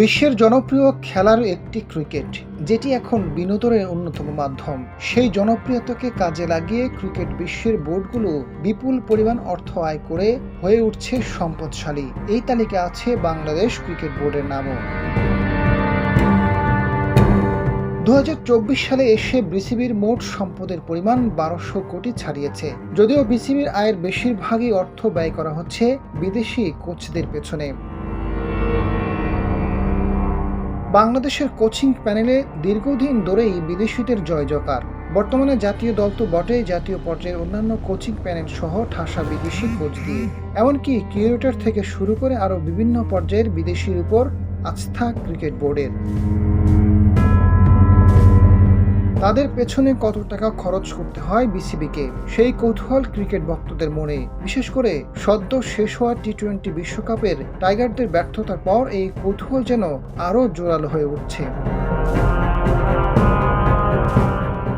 বিশ্বের জনপ্রিয় খেলার একটি ক্রিকেট, যেটি এখন বিনোদনের অন্যতম মাধ্যম। সেই জনপ্রিয়তাকে কাজে লাগিয়ে ক্রিকেট বিশ্বের বোর্ডগুলো বিপুল পরিমাণ অর্থ আয় করে হয়ে উঠছে সম্পদশালী। এই তালিকা আছে বাংলাদেশ ক্রিকেট বোর্ডের নামও। দু হাজার চব্বিশ সালে এসে বিসিবির মোট সম্পদের পরিমাণ বারোশো কোটি ছাড়িয়েছে। যদিও বিসিবির আয়ের বেশিরভাগই অর্থ ব্যয় করা হচ্ছে বিদেশি কোচদের পেছনে। বাংলাদেশের কোচিং প্যানেলে দীর্ঘদিন ধরেই বিদেশিদের জয় জকার বর্তমানে জাতীয় দল তো বটেই, জাতীয় পর্যায়ের অন্যান্য কোচিং প্যানেল সহ ঠাসা বিদেশি কোচ দিয়ে। এমনকি কিউরেটার থেকে শুরু করে আরও বিভিন্ন পর্যায়ের বিদেশির উপর আস্থা ক্রিকেট বোর্ডের। তাদের পেছনে কত টাকা খরচ করতে হয় বিসিবিকে? সেই কৌতূহল ক্রিকেট ভক্তদের মনে। বিশেষ করে সদ্য শেষ হওয়া টি টোয়েন্টি বিশ্বকাপের টাইগারদের ব্যর্থতার পর এই কৌতূহল যেন আরও জোরালো হয়ে উঠছে।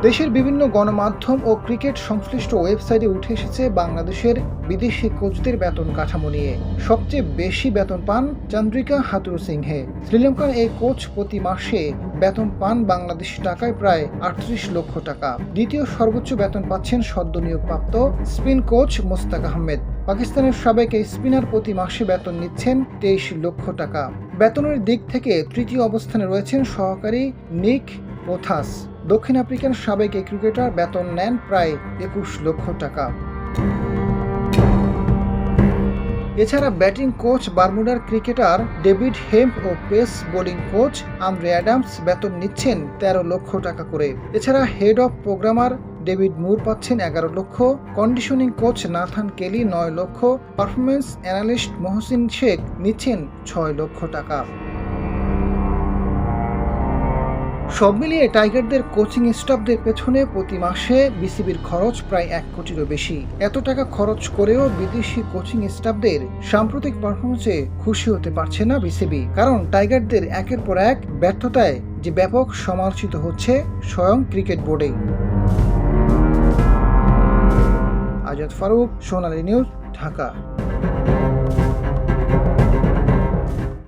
দেশের বিভিন্ন গণমাধ্যম ও ক্রিকেট সংশ্লিষ্ট ওয়েবসাইটে উঠে এসেছে বাংলাদেশের বিদেশি কোচদের বেতন কাঠামো নিয়ে। সবচেয়ে বেশি বেতন পান চন্দ্রিকা হাতুর সিংহে। শ্রীলঙ্কার এই কোচ প্রতি মাসে বেতন পান বাংলাদেশি টাকায় প্রায় আটত্রিশ লক্ষ টাকা। দ্বিতীয় সর্বোচ্চ বেতন পাচ্ছেন সদ্য নিয়োগপ্রাপ্ত স্পিন কোচ মোস্তাক আহমেদ। পাকিস্তানের সাবেক এই স্পিনার প্রতি মাসে বেতন নিচ্ছেন তেইশ লক্ষ টাকা। বেতনের দিক থেকে তৃতীয় অবস্থানে রয়েছেন সহকারী নিক ওথাস দক্ষিণ আফ্রিকান সাবেক এই ক্রিকেটার বেতন নেন প্রায় একুশ লক্ষ টাকা। এছাড়া ব্যাটিং কোচ, বারমুডার ক্রিকেটার ডেভিড হেম্প ও pace bowling coach Andre Adams বেতন নিচ্ছেন তেরো লক্ষ টাকা করে। এছাড়া head of programmer David Moore পাচ্ছেন এগারো লক্ষ। কন্ডিশনিং কোচ নাথান কেলি নয় লক্ষ। পারফরমেন্স অ্যানালিস্ট মহসিন শেখ নিচ্ছেন ছয় লক্ষ টাকা। সব মিলিয়ে টাইগারদের কোচিং স্টাফদের পেছনে প্রতি মাসে বিসিবির খরচ প্রায় এক কোটিরও বেশি। এত টাকা খরচ করেও বিদেশি কোচিং স্টাফদের সাম্প্রতিক পারফরমেন্সে খুশি হতে পারছে না বিসিবি। কারণ টাইগারদের একের পর এক ব্যর্থতায় যে ব্যাপক সমালোচিত হচ্ছে স্বয়ং ক্রিকেট বোর্ডেই। আজাদ ফারুক, সোনালী নিউজ, ঢাকা।